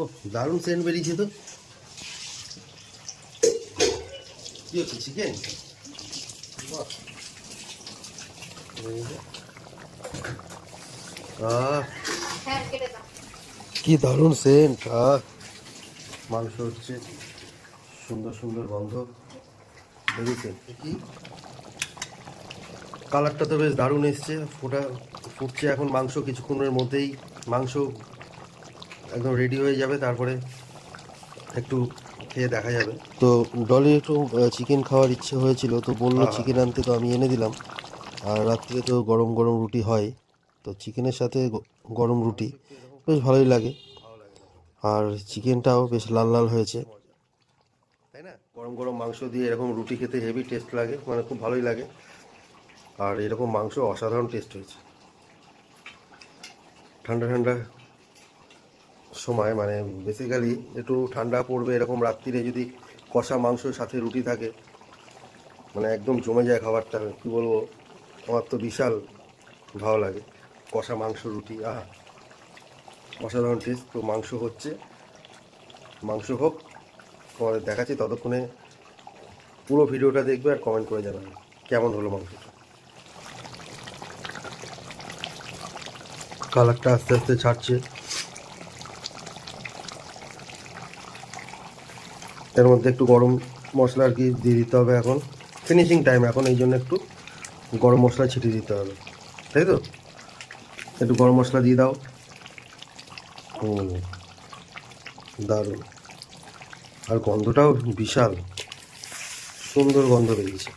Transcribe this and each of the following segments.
ও দারুণ সেন্ট বেরিয়েছে তো। কি হচ্ছে চিকেন কি দারুণ সেন্ট মাংস হচ্ছে সুন্দর সুন্দর গন্ধ বেরিয়েছে। কি কালারটা তো বেশ দারুণ এসছে, ফোটা ফুটছে এখন মাংস কিছুক্ষণের মধ্যেই। মাংস একদম রেডি হয়ে যাবে তারপরে একটু খেয়ে দেখা যাবে। তো ডলি একটু চিকেন খাওয়ার ইচ্ছে হয়েছিল তো বলল চিকেন আনতে তো আমি এনে দিলাম। আর রাত্রে তো গরম গরম রুটি হয় তো চিকেনের সাথে গরম রুটি বেশ ভালোই লাগে। আর চিকেনটাও বেশ লাল লাল হয়েছে। তাই না? গরম গরম মাংস দিয়ে এরকম রুটি খেতে হেভি টেস্ট লাগে মানে খুব ভালোই লাগে। আর এরকম মাংস অসাধারণ টেস্ট হয়েছে। ঠান্ডা ঠান্ডা সময় মানে বেসিক্যালি একটু ঠান্ডা পড়বে, এরকম রাত্রিরে যদি কষা মাংসর সাথে রুটি থাকে মানে একদম জমে যায় খাবারটা, কী বলব, আমার তো বিশাল ভালো লাগে। কষা মাংস, রুটি, আহা, অসাধারণ টেস্ট তো মাংস হচ্ছে, মাংস হোক, তোমাদের দেখাচ্ছি ততক্ষণে। পুরো ভিডিওটা দেখবে আর কমেন্ট করে জানাবে, কেমন হলো মাংসটা। কালারটা আস্তে আস্তে ছাড়ছে। এর মধ্যে একটু গরম মশলা আর কি দিয়ে দিতে হবে এখন। ফিনিশিং টাইম এখন, এই জন্য একটু গরম মশলা ছিটিয়ে দিতে হবে। তাই তো? একটু গরম মশলা দিয়ে দাও। হুম, দারুণ। আর গন্ধটাও বিশাল। সুন্দর গন্ধ বেরিয়েছে।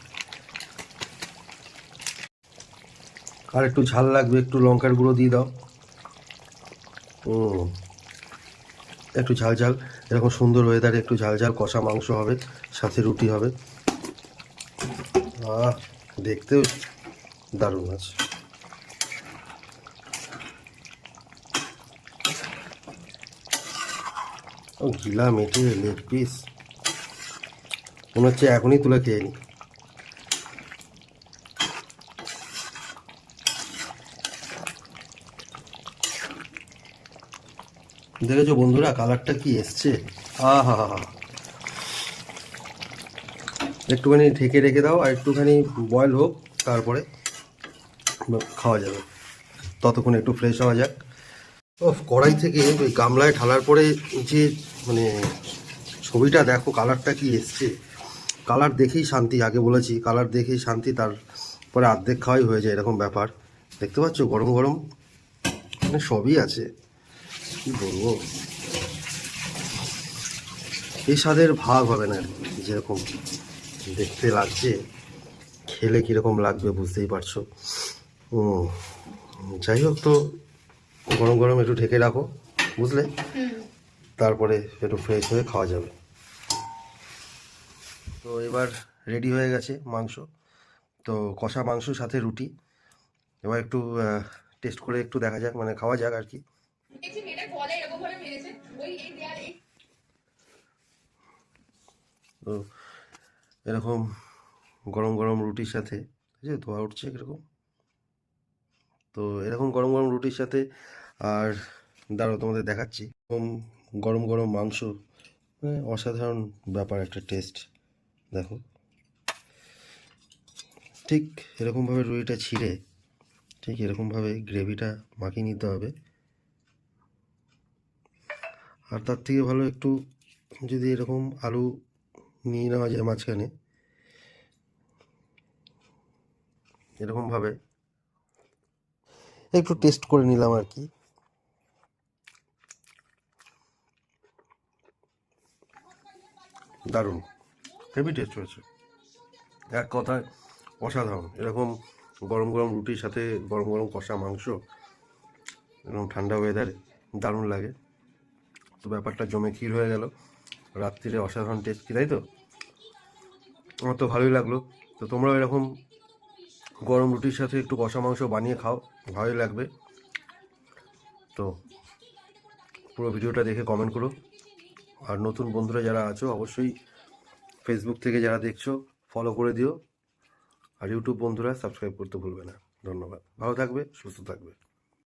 আর একটু ঝাল লাগবে, একটু লঙ্কার গুঁড়ো দিয়ে দাও। হুম। একটু ঝাল ঝাল, এরকম সুন্দর ওয়েদারে একটু ঝাল ঝাল কষা মাংস হবে, সাথে রুটি হবে। দেখতেও দারুণ আছে ও গিলা মেটে লেগ পিস। মনে হচ্ছে এখনই তুলে খেয়ে নি। দেখেছ বন্ধুরা কালারটা কি এসছে? আহা, হা একটুখানি ঢেকে রেখে দাও আর একটুখানি বয়েল হোক, তারপরে খাওয়া যাবে। ততক্ষণ একটু ফ্রেশ হওয়া যাক। ও কড়াই থেকে ওই গামলায় ঢালার পরে যে মানে ছবিটা দেখো কালারটা কি এসছে। কালার দেখেই শান্তি, আগে বলেছি কালার দেখেই শান্তি, তারপরে অর্ধেক খাওয়াই হয়ে যায়, এরকম ব্যাপার। দেখতে পাচ্ছ গরম গরম মানে সবই আছে। কি বলব? এই স্বাদের ভাগ হবে না যেরকম দেখতে লাগছে খেলে কীরকম লাগবে বুঝতেই পারছ। যাই হোক তো গরম গরম একটু ঢেকে রাখো বুঝলে? তারপরে একটু ফ্রেশ হয়ে খাওয়া যাবে। তো এবার রেডি হয়ে গেছে মাংস। তো কষা মাংসর সাথে রুটি। এবার একটু টেস্ট করে একটু দেখা যাক মানে খাওয়া যাক আর কি। এরকম তো এরকম গরম গরম রুটির সাথে এই যে ধোয়া উঠছে এরকম। তো এরকম গরম গরম রুটির সাথে আর দাঁড়াও, তোমাদের দেখাচ্ছি। এরকম গরম গরম মাংস অসাধারণ ব্যাপার একটা টেস্ট, দেখো। ঠিক এরকমভাবে রুটিটা ছিঁড়ে, ঠিক এরকমভাবে গ্রেভিটা মাখিয়ে নিতে হবে। আর তার থেকে ভালো একটু যদি এরকম আলু নিয়ে নেওয়া যায় মাঝখানে, এরকমভাবে একটু টেস্ট করে নিলাম আর কি। দারুণ হেভি টেস্ট হয়েছে। এক কথায় অসাধারণ, এরকম গরম গরম রুটির সাথে গরম গরম কষা মাংস, এরকম ঠান্ডা ওয়েদারে দারুণ লাগে। তো ব্যাপারটা জমে ক্ষীর হয়ে গেল। রাত্রিরে অসাধারণ টেস্ট কি, তাই তো? আমার তো ভালোই লাগল। তো তোমরাও এরকম গরম রুটির সাথে একটু কষা মাংস বানিয়ে খাও, ভালোই লাগবে। তো পুরো ভিডিওটা দেখে কমেন্ট করো। আর নতুন বন্ধুরা যারা আছো, অবশ্যই ফেসবুক থেকে যারা দেখছ ফলো করে দিও। আর ইউটিউব বন্ধুরা সাবস্ক্রাইব করতে ভুলবে না। ধন্যবাদ। ভালো থাকবে, সুস্থ থাকবে।